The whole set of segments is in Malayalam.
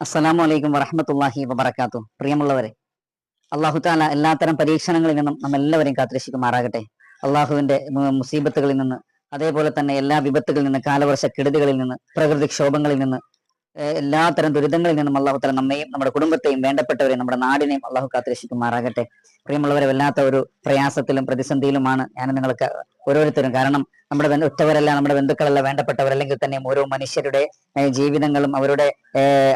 അസ്സലാമു അലൈക്കും വറഹമത്തല്ലാഹി വബർക്കാത്തു പ്രിയമുള്ളവരെ അള്ളാഹു താല എല്ലാത്തരം പരീക്ഷണങ്ങളിൽ നിന്നും നമ്മെല്ലാവരെയും കാത്തിരക്ഷിക്കുമാറാകട്ടെ. അള്ളാഹുവിന്റെ മുസീബത്തുകളിൽ നിന്ന് അതേപോലെ തന്നെ എല്ലാ വിപത്തുകളിൽ നിന്ന് കാലവർഷ കെടുതികളിൽ നിന്ന് പ്രകൃതിക്ഷോഭങ്ങളിൽ നിന്ന് എല്ലാത്തരം ദുരിതങ്ങളിൽ നിന്നും അള്ളാഹു താല നമ്മയും നമ്മുടെ കുടുംബത്തെയും വേണ്ടപ്പെട്ടവരെയും നമ്മുടെ നാടിനെയും അള്ളാഹു കാത്തിരക്ഷിക്കുമാറാകട്ടെ. പ്രിയമുള്ളവരെ വല്ലാത്ത ഒരു പ്രയാസത്തിലും പ്രതിസന്ധിയിലുമാണ് ഞാൻ നിങ്ങൾക്ക് ഓരോരുത്തരും. കാരണം നമ്മുടെ ഒറ്റവരല്ല നമ്മുടെ ബന്ധുക്കളല്ല വേണ്ടപ്പെട്ടവരല്ലെങ്കിൽ തന്നെ ഓരോ മനുഷ്യരുടെ ജീവിതങ്ങളും അവരുടെ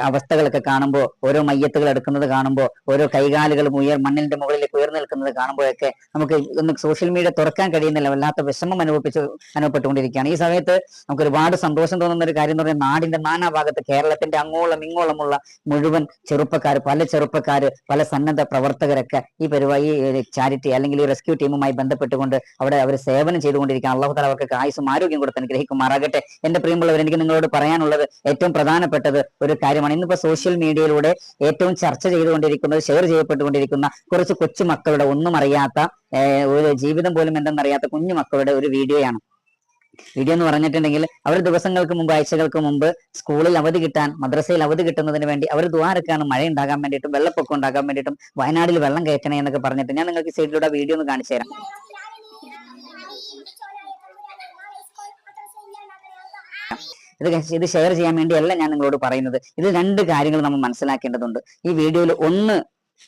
അവസ്ഥകളൊക്കെ കാണുമ്പോൾ ഓരോ മയ്യത്തുകൾ എടുക്കുന്നത് കാണുമ്പോൾ ഓരോ കൈകാലുകളും ഉയർ മണ്ണിന്റെ മുകളിലേക്ക് ഉയർന്നു നിൽക്കുന്നത് കാണുമ്പോഴൊക്കെ നമുക്ക് ഒന്ന് സോഷ്യൽ മീഡിയ തുറക്കാൻ കഴിയുന്നില്ല. വല്ലാത്ത വിഷമം അനുഭവിച്ച് അനുഭവപ്പെട്ടുകൊണ്ടിരിക്കുകയാണ്. ഈ സമയത്ത് നമുക്ക് ഒരുപാട് സന്തോഷം തോന്നുന്ന ഒരു കാര്യം എന്ന് പറഞ്ഞാൽ നാടിന്റെ നാനാഭാഗത്ത് കേരളത്തിന്റെ അങ്ങോളം ഇങ്ങോളമുള്ള മുഴുവൻ ചെറുപ്പക്കാർ പല ചെറുപ്പക്കാർ പല സന്നദ്ധ പ്രവർത്തകരൊക്കെ ഈ പരിപാടി ചാരിറ്റി അല്ലെങ്കിൽ ഈ റെസ്ക്യൂ ടീമുമായി ബന്ധപ്പെട്ടുകൊണ്ട് അവിടെ അവർ സേവനം ചെയ്തുകൊണ്ടിരിക്കുകയാണ്. അള്ളാഹു താല അവർക്ക് ആയുസും ആരോഗ്യം കൊടുത്ത് അനുഗ്രഹിക്കുമാറാകട്ടെ. എന്റെ പ്രിയമുള്ളവർ എനിക്ക് നിങ്ങളോട് പറയാനുള്ളത് ഏറ്റവും പ്രധാനപ്പെട്ടത് ഒരു കാര്യമാണ്. ഇന്നിപ്പോ സോഷ്യൽ മീഡിയയിലൂടെ ഏറ്റവും ചർച്ച ചെയ്തുകൊണ്ടിരിക്കുന്നത് ഷെയർ ചെയ്യപ്പെട്ടുകൊണ്ടിരിക്കുന്ന കുറച്ച് കൊച്ചു മക്കളുടെ ഒന്നും അറിയാത്ത ഒരു ജീവിതം പോലും എന്തെന്നറിയാത്ത കുഞ്ഞു മക്കളുടെ ഒരു വീഡിയോയാണ്. വീഡിയോ എന്ന് പറഞ്ഞിട്ടുണ്ടെങ്കിൽ അവർ ദിവസങ്ങൾക്ക് മുമ്പ് ആഴ്ചകൾക്ക് മുമ്പ് സ്കൂളിൽ അവധി കിട്ടാൻ മദ്രസയിൽ അവധി കിട്ടുന്നതിന് വേണ്ടി അവർ ദ്വാരക്കാണ് മഴ ഉണ്ടാകാൻ വേണ്ടിയിട്ടും വെള്ളപ്പൊക്കം ഉണ്ടാകാൻ വേണ്ടിയിട്ടും വയനാടിൽ വെള്ളം കയറ്റണേ എന്നൊക്കെ പറഞ്ഞിട്ട് ഞാൻ നിങ്ങൾക്ക് സൈഡിലൂടെ വീഡിയോ ഒന്ന് കാണിച്ചു തരാം. ഇത് ഇത് ഷെയർ ചെയ്യാൻ വേണ്ടിയല്ല ഞാൻ നിങ്ങളോട് പറയുന്നത്. ഇത് രണ്ട് കാര്യങ്ങൾ നമ്മൾ മനസ്സിലാക്കേണ്ടതുണ്ട്. ഈ വീഡിയോയിൽ ഒന്ന്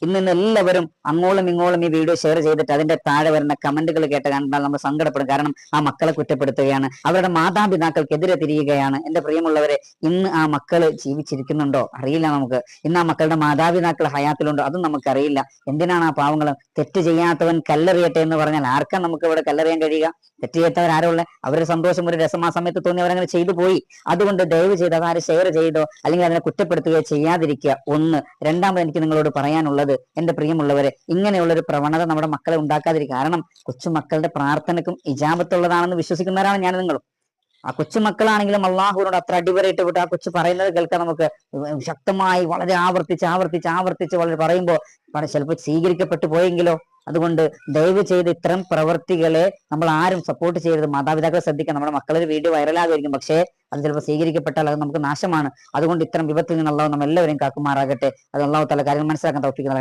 ഇന്ന് എല്ലാവരും അങ്ങോളം ഇങ്ങോളം ഈ വീഡിയോ ഷെയർ ചെയ്തിട്ട് അതിന്റെ താഴെ വരുന്ന കമന്റുകൾ കേട്ട് കണ്ടാൽ നമ്മൾ സങ്കടപ്പെടും. കാരണം ആ മക്കളെ കുറ്റപ്പെടുത്തുകയാണ്. അവരുടെ മാതാപിതാക്കൾക്കെതിരെ തിരിയുകയാണ്. എന്റെ പ്രിയമുള്ളവരെ ഇന്ന് ആ മക്കൾ ജീവിച്ചിരിക്കുന്നുണ്ടോ? അറിയില്ല നമുക്ക്. ഇന്ന് ആ മക്കളുടെ മാതാപിതാക്കൾ ഹയാത്തിലുണ്ടോ? അതും നമുക്കറിയില്ല. എന്തിനാണ് ആ പാവങ്ങൾ തെറ്റ് ചെയ്യാത്തവൻ കല്ലെറിയട്ടെ എന്ന് പറഞ്ഞാൽ ആർക്കാ നമുക്ക് ഇവിടെ കല്ലെറിയാൻ കഴിയുക? തെറ്റ് ചെയ്യാത്തവർ ആരുള്ള അവരുടെ സന്തോഷം ഒരു രസം ആ സമയത്ത് തോന്നി അവരങ്ങനെ ചെയ്തു പോയി. അതുകൊണ്ട് ദയവ് ചെയ്ത് അതാര് ഷെയർ ചെയ്തോ അല്ലെങ്കിൽ അതിനെ കുറ്റപ്പെടുത്തുകയോ ചെയ്യാതിരിക്കുക. ഒന്ന്. രണ്ടാമത് എനിക്ക് നിങ്ങളോട് പറയാനുള്ളത് എന്റെ പ്രിയമുള്ളവരെ ഇങ്ങനെയുള്ള ഒരു പ്രവണത നമ്മുടെ മക്കളെ ഉണ്ടാക്കാതിരിക്കും കാരണം കൊച്ചുമക്കളുടെ പ്രാർത്ഥനക്കും ഇജാപത്തുള്ളതാണെന്ന് വിശ്വസിക്കുന്നവരാണ് ഞാൻ നിങ്ങളും. ആ കൊച്ചുമക്കളാണെങ്കിലും അള്ളാഹുവിനോട് അത്ര അടിവരയിട്ട് വിട്ട് ആ കൊച്ചു പറയുന്നത് കേൾക്കാൻ നമുക്ക് ശക്തമായി വളരെ ആവർത്തിച്ച് ആവർത്തിച്ച് ആവർത്തിച്ച് വളരെ പറയുമ്പോൾ ചിലപ്പോൾ സ്വീകരിക്കപ്പെട്ടു പോയെങ്കിലോ? അതുകൊണ്ട് ദയവ് ചെയ്ത് ഇത്തരം പ്രവർത്തികളെ നമ്മൾ ആരും സപ്പോർട്ട് ചെയ്യരുത്. മാതാപിതാക്കളെ ശ്രദ്ധിക്കണം. നമ്മുടെ മക്കളൊരു വീഡിയോ വൈറലാകുമായിരിക്കും പക്ഷേ അത് ചിലപ്പോൾ സ്വീകരിക്കപ്പെട്ടാൽ അത് നമുക്ക് നാശമാണ്. അതുകൊണ്ട് ഇത്തരം വിപത്തിൽ നിന്നുള്ള നമ്മൾ എല്ലാവരെയും കാക്കുമാറാകട്ടെ. അത് അള്ളാഹു തല കാര്യങ്ങൾ മനസ്സിലാക്കാൻ നൽകട്ടെ.